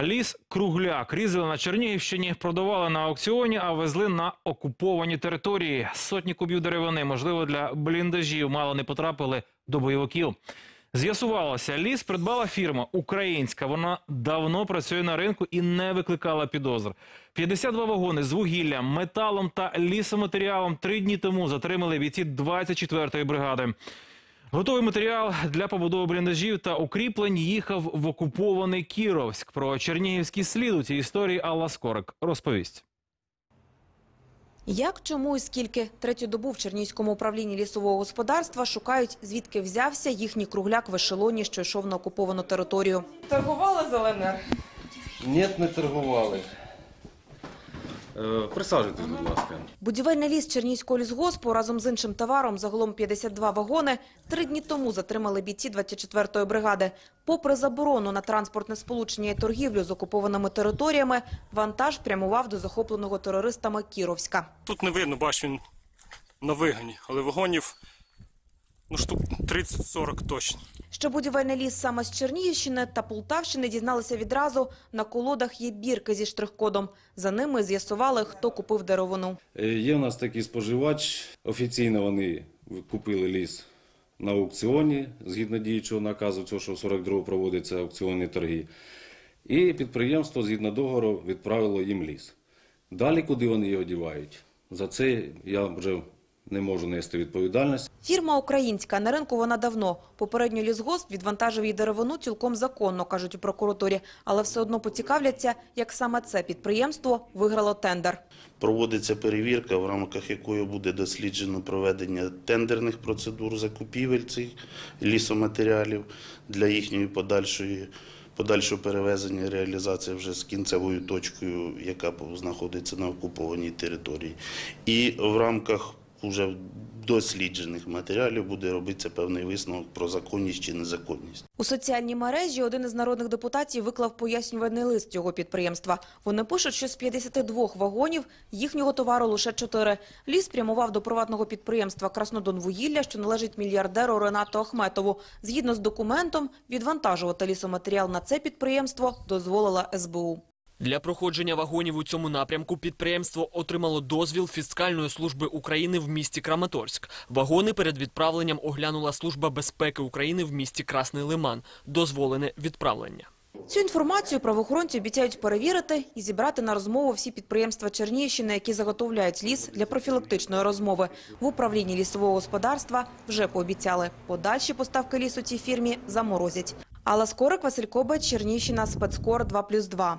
Ліс Кругляк різали на Чернігівщині, продавали на аукціоні, а везли на окуповані території. Сотні кубів деревини, можливо, для бліндажів, мало не потрапили до бойовиків. З'ясувалося, ліс придбала фірма українська. Вона давно працює на ринку і не викликала підозр. 52 вагони з вугіллям, металом та лісоматеріалом три дні тому затримали бійці 24-ї бригади. Готовий матеріал для побудови бліндажів та укріплень їхав в окупований Кіровськ. Про чернігівський слід у цій історії Алла Скорик розповість. Як, чому і скільки третю добу в Чернігівському управлінні лісового господарства шукають, звідки взявся їхній кругляк в ешелоні, що йшов на окуповану територію. Торгували з ЛНР? Ні, не торгували. Е, Присаджуйтесь, будь ласка. Будівельний ліс Чернігівського лісгоспу разом з іншим товаром, загалом 52 вагони, три дні тому затримали бійці 24-ї бригади. Попри заборону на транспортне сполучення і торгівлю з окупованими територіями, вантаж прямував до захопленого терористами Кіровська. Тут не видно, бач, він на вигані, але вагонів ну, штук 30-40 точно. Що будівельний ліс саме з Чернігівщини та Полтавщини дізналися відразу. На колодах є бірки зі штрих-кодом. За ними з'ясували, хто купив деревину. Е, Є в нас такий споживач. Офіційно вони купили ліс на аукціоні, згідно діючого наказу, цього, що в 42 проводяться аукціонні торги. І підприємство, згідно договору, відправило їм ліс. Далі, куди вони його дівають, за це я вже не можу нести відповідальність. Фірма українська, на ринку вона давно. Попередньо лісгосп відвантажив її деревину цілком законно, кажуть у прокуратурі. Але все одно поцікавляться, як саме це підприємство виграло тендер. Проводиться перевірка, в рамках якої буде досліджено проведення тендерних процедур закупівель цих лісоматеріалів для їхньої подальшої. Подальшого перевезення реалізація вже з кінцевою точкою, яка знаходиться на окупованій території. І в рамках вже досліджених матеріалів буде робитися певний висновок про законність чи незаконність. У соціальній мережі один із народних депутатів виклав пояснювальний лист цього підприємства. Вони пишуть, що з 52 вагонів їхнього товару лише 4. Ліс прямував до приватного підприємства «Краснодонвугілля», що належить мільярдеру Ренату Ахметову. Згідно з документом, відвантажувати лісоматеріал на це підприємство дозволила СБУ. Для проходження вагонів у цьому напрямку підприємство отримало дозвіл Фіскальної служби України в місті Краматорськ. Вагони перед відправленням оглянула Служба безпеки України в місті Красний Лиман. Дозволене відправлення. Цю інформацію правоохоронці обіцяють перевірити і зібрати на розмову всі підприємства Чернігівщини, які заготовляють ліс для профілактичної розмови. В управлінні лісового господарства вже пообіцяли. Подальші поставки лісу цій фірмі заморозять. Алла Скорик, Василь Кобець, Чернігівщина, спецкор 2+,2.